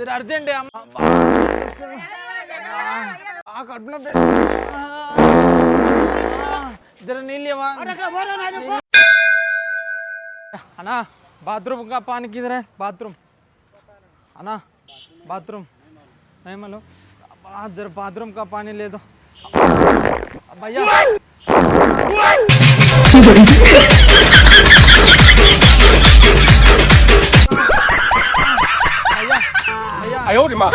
సరే అర్జెంట్ కడుపున జర నీళ్ళేవా అన్నా బాత్రూమ్ ఇంకా పానికి ఇదరే బాత్రూమ్ అనా బాత్రూమ్ ఏమలు జర బాత్రూమ్ కా పానీ లేదు అబ్బయ్యా సినిమా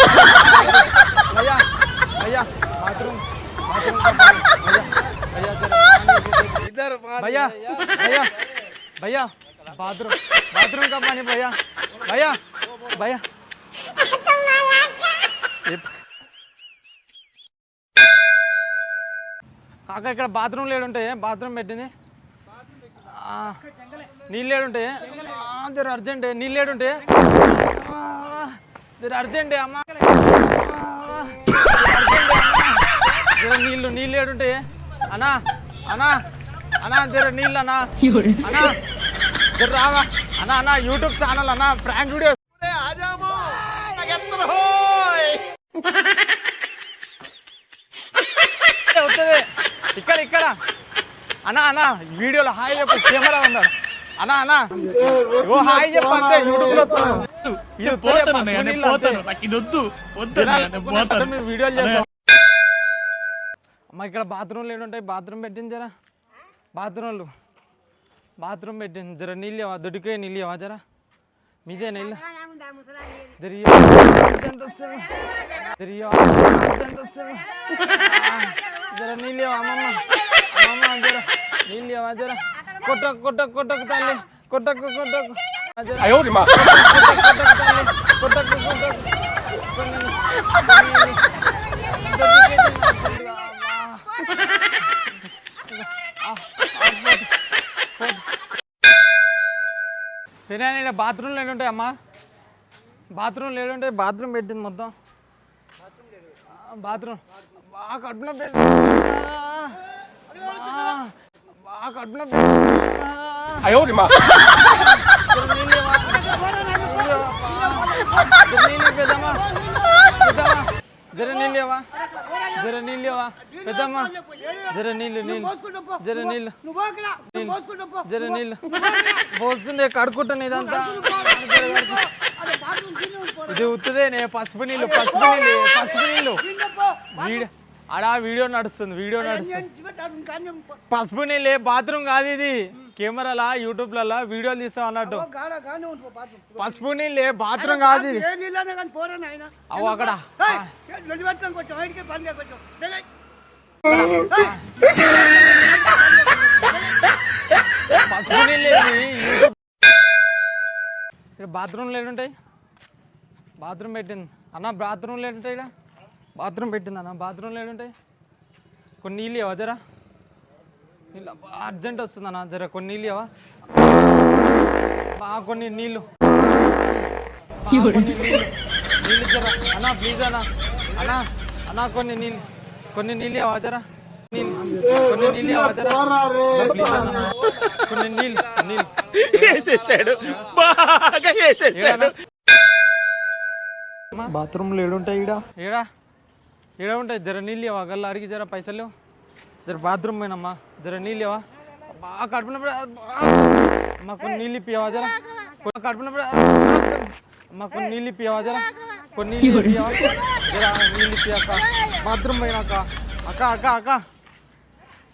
బాత్రూమ్ భయ్యా. బాత్రూమ్. భయ్యా. భయ్యా. భయ్యా. కాక ఇక్కడ బాత్రూమ్ లేడుంటాయి బాత్రూమ్ పెట్టింది? నీళ్ళు లేడుంటాయి అర్జెంట్. నీళ్ళు లేడుంటాయి అర్జెంట్ అమ్మా. నీళ్ళు నీళ్ళు ఏడుంటాయి అన్నా అన్నా అన్నా జర నీళ్ళు అన్నా. అన్నా జర రావా అన్నా అన్నా యూట్యూబ్ ఛానల్ అన్నా ప్రాంక్ వీడియో వస్తుంది ఇక్కడ ఇక్కడ. అన్నా అన్నా వీడియోలో హాయ్ చెప్పు కెమెరా ఉన్నాడు అన్నా అన్నా ఓ హాయ్ చెప్పు అంతే యూట్యూబ్లో. ఇది పోతాను నేను. పోతాను నాకు ఇది వద్దు వద్దు నేను పోతాను వీడియోలు చేస్తాం అమ్మ ఇక్కడ బాత్రూమ్లు ఏడుంటాయి బాత్రూమ్ పెట్టింది జరా బాత్రూమ్లు బాత్రూమ్ పెట్టింది జర నీళ్ళు దొడికే నీళ్ళు ఇవ్వవా జరా మీదే నీళ్ళు జర నీళ్ళు ఇవ్వ అమ్మమ్మ అమ్మమ్మ జర నీళ్ళు జర కొట్టకు కొట్టకు కొట్టకు తల్లి. కొట్టకు కొట్టకు. కొట్టకు కొట్టకు బాత్రూమ్లు ఎన్ని అమ్మా? బాత్రూమ్ ఏడుంటాయి బాత్రూమ్ పెట్టింది మొత్తం. బాత్రూమ్ బాగా కడుపున బాగా కడుపున అయ్యోరిమా జర నీళ్ళేవా జర నీళ్ళేవా పెద్దమ్మా జర నీళ్ళు నీళ్ళు. జర నీళ్ళు. జర నీళ్ళు. పోస్తుంది కడుకుంటాను ఇదంతా ఇది ఉత్తదే పసుపు నీళ్ళు పసుపు నీళ్ళు పసుపు నీళ్ళు. ఆడ వీడియో నడుస్తుంది వీడియో నడుస్తుంది. పసుపు నీళ్ళే బాత్రూమ్ కాదు ఇది. కెమెరాలా యూట్యూబ్లలో వీడియోలు తీస్తాం అన్నట్టు. పసుపు నీళ్ళే బాత్రూమ్ కాదు ఇది. అవు అక్కడ. పసుపు నీళ్ళు ఇక్కడ బాత్రూమ్లు ఏడుంటాయి బాత్రూమ్ పెట్టింది. అన్న బాత్రూమ్లు ఏడుంటాయి ఇక్కడ? బాత్రూమ్ పెట్టింది అన్న. బాత్రూమ్లు ఏడుంటాయి? కొన్ని నీళ్ళు ఇవ్వ జరా? నీళ్ళు అర్జెంట్ వస్తుంది అన్న జర. కొన్ని నీళ్ళు. ఇవ్వ బాగా కొన్ని నీళ్ళు. నీళ్ళు జర. అన్న ప్లీజ్ అన్న. అన్న అన్న కొన్ని నీళ్ళు. కొన్ని నీళ్ళు. ఇవ్వ జరా? నీళ్ళు నీళ్ళు. వేసేసాడు. బాగా వేసేసాడు. బాత్రూమ్లు ఏడుంటాయి ఈడ? ఏడా? ఏడ ఉంటాయి జర నీళ్ళు ఇవ్వ గల్లా అడిగి జర పైసలు లేవు? జర బాత్రూమ్ పోయినమ్మా. జర నీళ్ళు ఇవ్వ బాగా కడుపున అమ్మ కొన్ని నీళ్ళు ఇప్పివా జర? కొన్ని కడుపున అమ్మ కొన్ని నీళ్ళు ఇప్పివా జర? కొన్ని నీళ్ళు ఇప్పివా జర నీళ్ళు ఇప్పి అక్క బాత్రూమ్ పోయినాక. అక్క అక్క అక్క.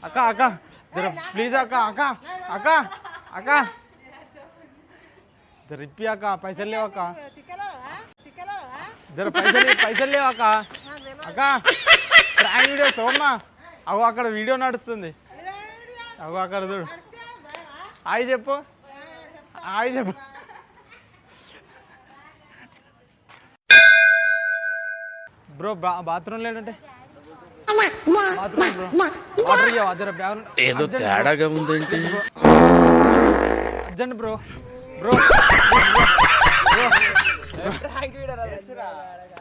అక్క అక్క. జర ప్లీజ్ అక్క అక్క. అక్క అక్క. జర ఇప్పి అక్క పైసలు లేవు అక్క? జర పైసలు పైసలు లేవు అక్క ప్రాంక్ వీడియో చూడమ్మా అగో అక్కడ వీడియో నడుస్తుంది. అగో అక్కడ చూడు. హాయ్ చెప్పు. హాయ్ చెప్పు. బ్రో బాత్రూమ్ లేదంటే ఏదో తేడాగా ఉందేంటి? Urgent bro. బ్రో.